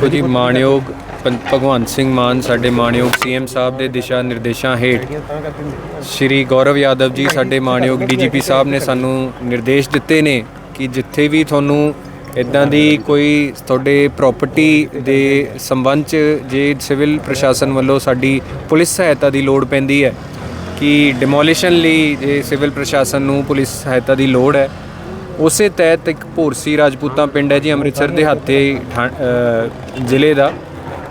ਦੇਖੋ ਜੀ ਮਾਣਯੋਗ ਪੰ- ਭਗਵੰਤ ਸਿੰਘ ਮਾਨ ਸਾਡੇ ਮਾਣਯੋਗ ਸੀਐਮ ਸਾਹਿਬ ਦੇ ਦਿਸ਼ਾ ਨਿਰਦੇਸ਼ਾਂ ਹੇਠ ਸ਼੍ਰੀ ਗੌਰਵ ਯਾਦਵ ਜੀ ਸਾਡੇ ਮਾਣਯੋਗ ਡੀਜੀਪੀ ਸਾਹਿਬ ਨੇ ਸਾਨੂੰ ਨਿਰਦੇਸ਼ ਦਿੱਤੇ ਨੇ ਕਿ ਜਿੱਥੇ ਵੀ ਤੁਹਾਨੂੰ ਇਦਾਂ ਦੀ ਕੋਈ ਤੁਹਾਡੇ ਪ੍ਰਾਪਰਟੀ ਦੇ ਸੰਬੰਧ ਚ ਜੇ ਸਿਵਲ ਪ੍ਰਸ਼ਾਸਨ ਵੱਲੋਂ ਸਾਡੀ ਪੁਲਿਸ ਸਹਾਇਤਾ ਦੀ ਲੋੜ ਪੈਂਦੀ ਹੈ ਕਿ ਡਿਮੋਲੀਸ਼ਨ ਲਈ ਜੇ ਸਿਵਲ ਪ੍ਰਸ਼ਾਸਨ ਨੂੰ ਪੁਲਿਸ ਸਹਾਇਤਾ ਦੀ ਲੋੜ ਹੈ ਉਸੇ ਤਹਿਤ ਇੱਕ ਭੋਰਸੀ ਰਾਜਪੂਤਾਂ ਪਿੰਡ ਹੈ ਜੀ ਅੰਮ੍ਰਿਤਸਰ ਦੇ ਹੱਥੇ ਜ਼ਿਲ੍ਹੇ ਦਾ।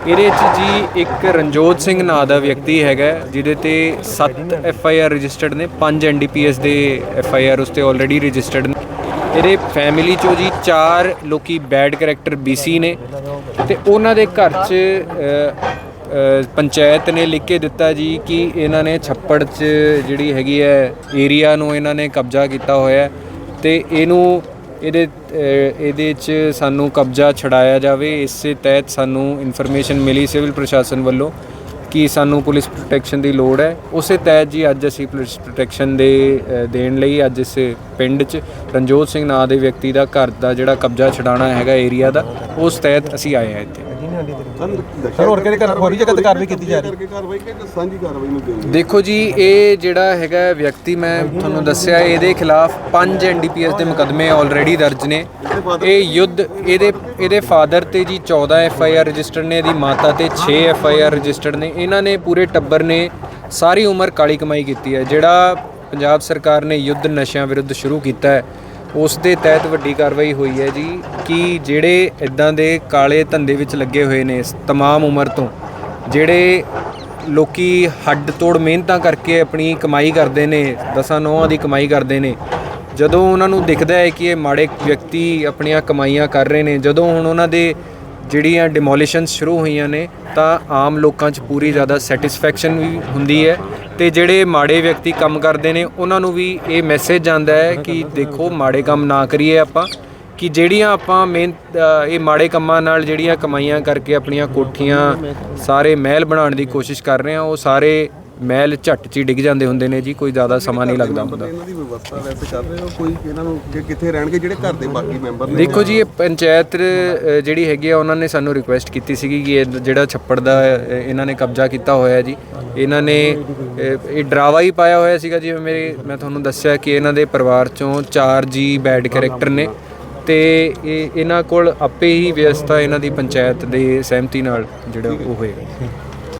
ਇਹਦੇ 'ਚ ਜੀ ਇੱਕ ਰਣਜੋਤ ਸਿੰਘ ਨਾਂ ਦਾ ਵਿਅਕਤੀ ਹੈਗਾ ਜਿਹਦੇ ਤੇ 7 ਐਫ ਆਈ ਆਰ ਰਜਿਸਟਰਡ ਨੇ 5 ਐਨ ਡੀ ਪੀ ਐਸ ਦੇ ਐਫ ਆਈ ਆਰ ਉਸ ਤੇ ਆਲਰੇਡੀ ਰਜਿਸਟਰਡ ਨੇ। ਇਹਦੇ ਫੈਮਿਲੀ ਚੋਂ ਜੀ ਚਾਰ ਲੋਕੀ ਬੈਡ ਕੈਰੈਕਟਰ ਬੀਸੀ ਨੇ ਤੇ ਉਹਨਾਂ ਦੇ ਘਰ 'ਚ ਪੰਚਾਇਤ ਨੇ ਲਿਖ ਕੇ ਦਿੱਤਾ ਜੀ ਕਿ ਇਹਨਾਂ ਨੇ ਛੱਪੜ 'ਚ ਜਿਹੜੀ ਹੈਗੀ ਹੈ ਏਰੀਆ ਨੂੰ ਇਹਨਾਂ ਨੇ ਕਬਜ਼ਾ ਕੀਤਾ ਹੋਇਆ ਹੈ। ਤੇ ਇਹਨੂੰ ਇਹਦੇ ਇਹਦੇ 'ਚ ਸਾਨੂੰ ਕਬਜ਼ਾ ਛਡਾਇਆ ਜਾਵੇ। ਇਸੇ ਤਹਿਤ ਸਾਨੂੰ ਇਨਫੋਰਮੇਸ਼ਨ ਮਿਲੀ ਸਿਵਲ ਪ੍ਰਸ਼ਾਸਨ ਵੱਲੋਂ ਕਿ ਸਾਨੂੰ ਪੁਲਿਸ ਪ੍ਰੋਟੈਕਸ਼ਨ ਦੀ ਲੋੜ ਹੈ। ਉਸੇ ਤਹਿਤ ਜੀ ਅੱਜ ਅਸੀਂ ਪੁਲਿਸ ਪ੍ਰੋਟੈਕਸ਼ਨ ਦੇ ਦੇਣ ਲਈ ਅੱਜ ਇਸ ਪਿੰਡ 'ਚ ਰਣਜੋਤ ਸਿੰਘ ਨਾਂ ਦੇ ਵਿਅਕਤੀ ਦਾ ਘਰ ਦਾ ਜਿਹੜਾ ਕਬਜ਼ਾ ਛਡਾਣਾ ਹੈਗਾ ਏਰੀਆ ਦਾ, ਉਸ ਤਹਿਤ ਅਸੀਂ ਆਏ ਹਾਂ ਇੱਥੇ। ਸਰ ਹੋਰ ਕਿਹੜੇ ਘਰ ਹੋਰ ਵੀ ਜਗ੍ਹਾ ਤੇ ਕਾਰਵਾਈ ਕੀਤੀ ਜਾ ਰਹੀ? ਕਰਕੇ ਕਾਰਵਾਈ ਕਿ ਸਾਂਝੀ ਕਾਰਵਾਈ ਨੂੰ ਦੇਣੀ ਦੇਖੋ ਜੀ ਇਹ ਜਿਹੜਾ ਹੈਗਾ ਵਿਅਕਤੀ ਮੈਂ ਤੁਹਾਨੂੰ ਦੱਸਿਆ ਇਹਦੇ ਖਿਲਾਫ 5 ਐਨਡੀਪੀਐਸ ਦੇ ਮੁਕਦਮੇ ਆਲਰੇਡੀ ਦਰਜ ਨੇ। ਇਹ ਯੁੱਧ ਇਹਦੇ ਇਹਦੇ ਫਾਦਰ ਤੇ ਜੀ 14 ਐਫਆਈਆਰ ਰਜਿਸਟਰਡ ਨੇ ਇਹਦੀ ਮਾਤਾ ਤੇ 6 ਐਫਆਈਆਰ ਰਜਿਸਟਰਡ ਨੇ। ਇਹਨਾਂ ਨੇ ਪੂਰੇ ਟੱਬਰ ਨੇ ਸਾਰੀ ਉਮਰ ਕਾਲੀ ਕਮਾਈ ਕੀਤੀ ਹੈ। ਜਿਹੜਾ ਪੰਜਾਬ ਸਰਕਾਰ ਨੇ ਯੁੱਧ ਨਸ਼ਿਆਂ ਵਿਰੁੱਧ ਸ਼ੁਰੂ ਕੀਤਾ ਹੈ ਉਸ ਦੇ ਤਹਿਤ ਵੱਡੀ ਕਾਰਵਾਈ ਹੋਈ ਹੈ ਜੀ ਕਿ ਜਿਹੜੇ ਇਦਾਂ ਦੇ ਕਾਲੇ ਧੰਦੇ ਵਿੱਚ ਲੱਗੇ ਹੋਏ ਨੇ ਇਸ ਤਮਾਮ ਉਮਰ ਤੋਂ, ਜਿਹੜੇ ਲੋਕੀ ਹੱਡ ਤੋੜ ਮਿਹਨਤਾਂ ਕਰਕੇ ਆਪਣੀ ਕਮਾਈ ਕਰਦੇ ਨੇ, ਦਸਾਂ ਨੌਹਾਂ ਦੀ ਕਮਾਈ ਕਰਦੇ ਨੇ, ਜਦੋਂ ਉਹਨਾਂ ਨੂੰ ਦਿਖਦਾ ਹੈ ਕਿ ਇਹ ਮਾੜੇ ਵਿਅਕਤੀ ਆਪਣੀਆਂ ਕਮਾਈਆਂ ਕਰ ਰਹੇ ਨੇ, ਜਦੋਂ ਹੁਣ ਉਹਨਾਂ ਦੇ ਜਿਹੜੀਆਂ ਡਿਮੋਲੀਸ਼ਨਸ ਸ਼ੁਰੂ ਹੋਈਆਂ ਨੇ, ਤਾਂ ਆਮ ਲੋਕਾਂ 'ਚ ਪੂਰੀ ਜ਼ਿਆਦਾ ਸੈਟੀਸਫੈਕਸ਼ਨ ਵੀ ਹੁੰਦੀ ਹੈ ਤੇ ਜਿਹੜੇ ਮਾੜੇ ਵਿਅਕਤੀ ਕੰਮ ਕਰਦੇ ਨੇ, ਉਹਨਾਂ ਨੂੰ ਵੀ ਇਹ ਮੈਸੇਜ ਜਾਂਦਾ ਹੈ ਕਿ ਦੇਖੋ, ਮਾੜੇ ਕੰਮ ਨਾ ਕਰੀਏ ਆਪਾਂ, ਕਿ ਜਿਹੜੀਆਂ ਆਪਾਂ ਮਿਹਨਤ ਇਹ ਮਾੜੇ ਕੰਮਾਂ ਨਾਲ ਜਿਹੜੀਆਂ ਕਮਾਈਆਂ ਕਰਕੇ ਆਪਣੀਆਂ ਕੋਠੀਆਂ ਸਾਰੇ ਮਹਿਲ ਬਣਾਉਣ ਦੀ ਕੋਸ਼ਿਸ਼ ਕਰ ਰਹੇ ਆ ਉਹ ਸਾਰੇ ਮਹਿਲ ਝੱਟ 'ਚ ਹੀ ਡਿੱਗ ਜਾਂਦੇ ਹੁੰਦੇ ਨੇ ਜੀ ਕੋਈ ਜ਼ਿਆਦਾ ਸਮਾਂ ਨਹੀਂ ਲੱਗਦਾ ਹੁੰਦਾ। ਇਹਨਾਂ ਦੀ ਵਿਵਸਥਾ ਵੈਸੇ ਕਰ ਰਹੇ ਹੋ? ਕੋਈ ਇਹਨਾਂ ਨੂੰ ਕਿ ਕਿੱਥੇ ਰਹਿਣਗੇ ਜਿਹੜੇ ਘਰ ਦੇ ਬਾਕੀ ਮੈਂਬਰ ਨੇ? ਦੇਖੋ ਜੀ ਇਹ ਪੰਚਾਇਤ ਅ, ਜਿਹੜੀ ਹੈਗੀ ਆ ਉਹਨਾਂ ਨੇ ਸਾਨੂੰ ਰਿਕੁਐਸਟ ਕੀਤੀ ਸੀਗੀ ਕਿ ਇਹ ਜਿਹੜਾ ਛੱਪੜ ਦਾ ਅ, ਇਹਨਾਂ ਨੇ ਕਬਜ਼ਾ ਕੀਤਾ ਹੋਇਆ ਜੀ। ਇਹਨਾਂ ਨੇ ਅ, ਇਹ ਡਰਾਵਾ ਹੀ ਪਾਇਆ ਹੋਇਆ ਸੀਗਾ ਜਿਵੇਂ ਮੇਰੇ ਮੈਂ ਤੁਹਾਨੂੰ ਦੱਸਿਆ ਕਿ ਇਹਨਾਂ ਦੇ ਪਰਿਵਾਰ ਚੋਂ 4 ਜੀ ਬੈਡ ਕੈਰੈਕਟਰ ਨੇ ਤੇ ਇਹ ਇਹਨਾਂ ਕੋਲ ਆਪੇ ਹੀ ਵਿਵਸਥਾ ਇਹਨਾਂ ਦੀ ਪੰਚਾਇਤ ਦੇ ਸਹਿਮਤੀ ਨਾਲ ਜਿਹੜਾ ਉਹ ਹੋਏਗਾ।